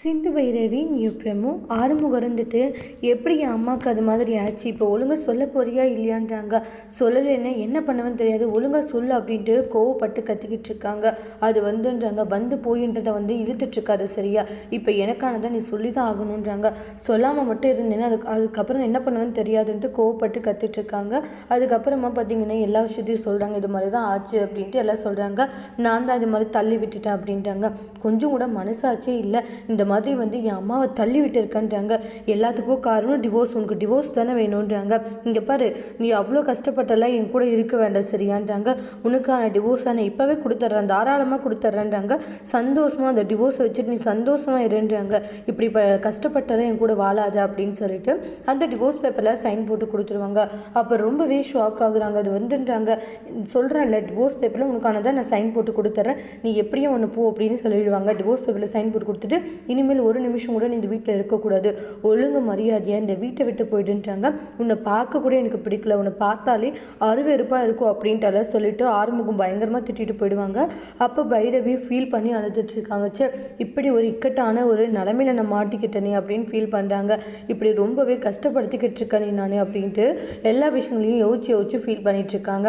சிந்து Bhairavi new promo Arumugam இருந்துட்டு எப்படி என் அம்மாவுக்கு அது மாதிரி ஆச்சு? இப்போ ஒழுங்காக சொல்ல போறியா இல்லையான்றாங்க. சொல்லலைன்னா என்ன? பண்ணுவேன்னு தெரியாது. ஒழுங்காக சொல்லு அப்படின்ட்டு கோவப்பட்டு கத்திக்கிட்டு இருக்காங்க. அது வந்துன்றாங்க. வந்து போயின்றதை வந்து இழுத்துட்ருக்காது சரியா? இப்போ எனக்கானதை நீ சொல்லி தான் ஆகணுன்றாங்க சொல்லாமல் மட்டும் இருந்தேன்னா அதுக்கு அதுக்கப்புறம் என்ன பண்ணுவேன்னு தெரியாதுன்ட்டு கோவப்பட்டு கத்திட்ருக்காங்க அதுக்கப்புறமா பார்த்தீங்கன்னா எல்லா விஷயத்தையும் சொல்கிறாங்க இது மாதிரி தான் ஆச்சு அப்படின்ட்டு எல்லாம் சொல்கிறாங்க நான் தான் இது மாதிரி தள்ளி விட்டுட்டேன் அப்படின்றாங்க. கொஞ்சம் கூட மனசாச்சே இல்லை. இந்த மாதிரி வந்து என் அம்மாவை தள்ளி விட்டுருக்கன்றாங்க. எல்லாத்துக்கும் காரணம் டிவோர்ஸ் உனக்கு டிவோர்ஸ் தானே வேணுன்றாங்க இங்கே பாரு நீ அவ்வளோ கஷ்டப்பட்டெல்லாம் என் கூட இருக்க வேண்டாம் சரியான்றாங்க. உனக்கான டிவோர்ஸ் ஆனால் இப்போவே கொடுத்துட்றேன். தாராளமாக கொடுத்துட்றேன்றாங்க. சந்தோஷமாக அந்த டிவோர்ஸை வச்சுட்டு நீ சந்தோஷமாக இருன்றாங்க. இப்படி இப்போ கஷ்டப்பட்டெல்லாம் என் கூட வாழாத அப்படின்னு சொல்லிட்டு அந்த டிவோர்ஸ் பேப்பரில் சைன் போட்டு கொடுத்துருவாங்க. அப்போ ரொம்பவே ஷாக் ஆகுறாங்க. அது வந்துன்றாங்க. சொல்கிறேன்ல டிவோர்ஸ் பேப்பரில் உனக்கானதான் நான் சைன் போட்டு கொடுத்துட்றேன். நீ எப்படியும் ஒன்று போ அப்படின்னு சொல்லிடுவாங்க. டிவோர்ஸ் பேப்பரில் சைன் போட்டு கொடுத்துட்டு இனிமேல் ஒரு நிமிஷம் கூட நீ இந்த வீட்டில் இருக்கக்கூடாது. ஒழுங்கு மரியாதையாக இந்த வீட்டை விட்டு போயிடுன்றாங்க உன்னை பார்க்க கூட எனக்கு பிடிக்கல. உன்னை பார்த்தாலே அருவெருப்பாக இருக்கும் அப்படின்ட்டு சொல்லிட்டு ஆறுமுகம் பயங்கரமாக திட்டிட்டு போயிடுவாங்க. அப்போ பைரவி ஃபீல் பண்ணி அழுதுட்டுருக்காங்க சே இப்படி ஒரு இக்கட்டான ஒரு நிலமையில நான் மாட்டிக்கிட்டேனே அப்படின்னு ஃபீல் பண்ணுறாங்க இப்படி ரொம்பவே கஷ்டப்படுத்திக்கிட்டு இருக்கனே நான் அப்படின்ட்டு எல்லா விஷயங்களையும் யோசிச்சு யோசிச்சு ஃபீல் பண்ணிகிட்ருக்காங்க